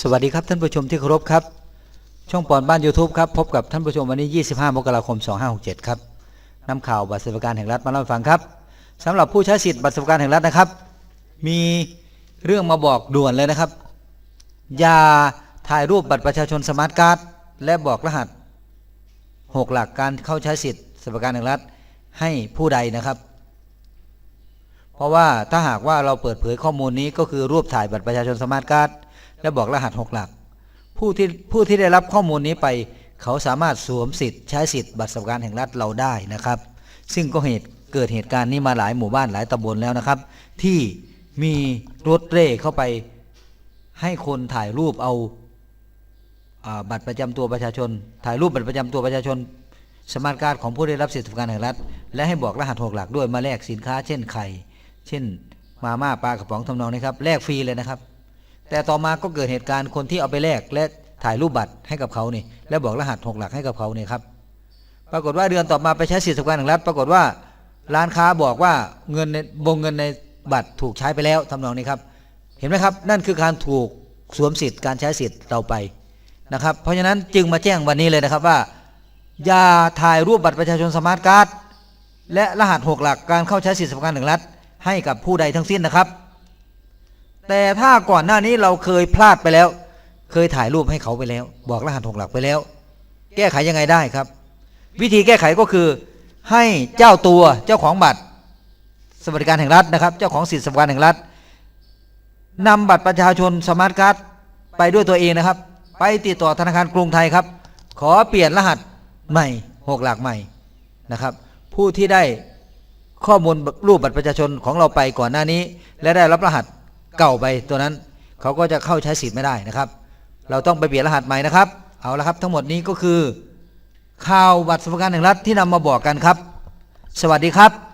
สวัสดีครับท่านผู้ชมที่เคารพครับ ช่องปอนบ้าน YouTube ครับ พบกับท่านผู้ชมวันนี้ 25 มกราคม 2567 ครับนำข่าวบัตรสวัสดิการแห่งรัฐมาเล่าให้ฟังครับสำหรับผู้ใช้สิทธิ์บัตรสวัสดิการแห่งรัฐนะครับ มีเรื่องมาบอกด่วนเลยนะครับ อย่าถ่ายรูปบัตรประชาชนสมาร์ทการ์ดและบอกรหัส 6 หลักการเข้าใช้สิทธิ์สวัสดิการแห่งรัฐให้ผู้ใดนะครับ เพราะว่าถ้าหากว่าเราเปิดเผยข้อมูลนี้ก็คือรูปถ่ายบัตรประชาชนสมาร์ทการ์ด และบอกรหัส6หลัก ผู้ที่ผู้ที่ได้รับข้อมูลนี้ไป เขาสามารถสวมสิทธิ์ใช้สิทธิ์บัตรสวัสดิการแห่งรัฐเราได้นะครับ ซึ่งก็เหตุเกิดเหตุการณ์นี้มาหลายหมู่บ้านหลายตำบลแล้วนะครับ ที่มีรถเร่เข้าไปให้คนถ่ายรูปเอาอาบัตรประจำตัวประชาชน ถ่ายรูปบัตรประจำตัวประชาชน สมาร์ทการ์ดของผู้ได้รับสิทธิสวัสดิการแห่งรัฐ และให้บอกรหัสหกหลักด้วยมาแลกสินค้า เช่นไข่ เช่น มาม่าปลากระป๋องทำนองนี้ครับแลกฟรีเลยนะครับ แต่ต่อมาก็เกิดเหตุการณ์คนที่เอาไปแลกและถ่ายรูปบัตรให้กับเขานี่และบอกรหัสหกหลักให้กับเขานี่ครับ ปรากฏว่าเดือนต่อมาไปใช้สิทธิสวัสดิการแห่งรัฐปรากฏว่าร้านค้าบอกว่าเงินในวงเงินในบัตรถูกใช้ไปแล้วทำนองนี้ครับ เห็นไหมครับ นั่นคือการถูกสวมสิทธิ์การใช้สิทธิ์เราไปนะครับ เพราะฉะนั้นจึงมาแจ้งวันนี้เลยนะครับว่าอย่าถ่ายรูปบัตรประชาชนสมาร์ทการ์ดและรหัสหกหลักการเข้าใช้สิทธิสวัสดิการแห่งรัฐให้กับผู้ใดทั้งสิ้นนะครับ แต่ถ้าก่อนหน้านี้เราเคยพลาดไปแล้ว เคยถ่ายรูปให้เขาไปแล้ว บอกรหัสหกหลักไปแล้ว แก้ไขยังไงได้ครับ วิธีแก้ไขก็คือ ให้เจ้าตัวเจ้าของบัตร สวัสดิการแห่งรัฐนะครับ เจ้าของสิทธิสวัสดิการแห่งรัฐนำบัตรประชาชนสมาร์ทการ์ดไปด้วยตัวเองนะครับ ไปติดต่อธนาคารกรุงไทยครับ ขอเปลี่ยนรหัสใหม่หกหลักใหม่นะครับ ผู้ที่ได้ข้อมูลรูปบัตรประชาชนของเราไปก่อนหน้านี้ และได้รับรหัส เก่าไปตัวนั้นเขาก็จะเข้าใช้สิทธิ์ไม่ได้นะครับ เราต้องไปเปลี่ยนรหัสใหม่นะครับ เอาละครับ ทั้งหมดนี้ก็คือข่าวบัตรสวัสดิการแห่งรัฐที่นำมาบอกกันครับ สวัสดีครับ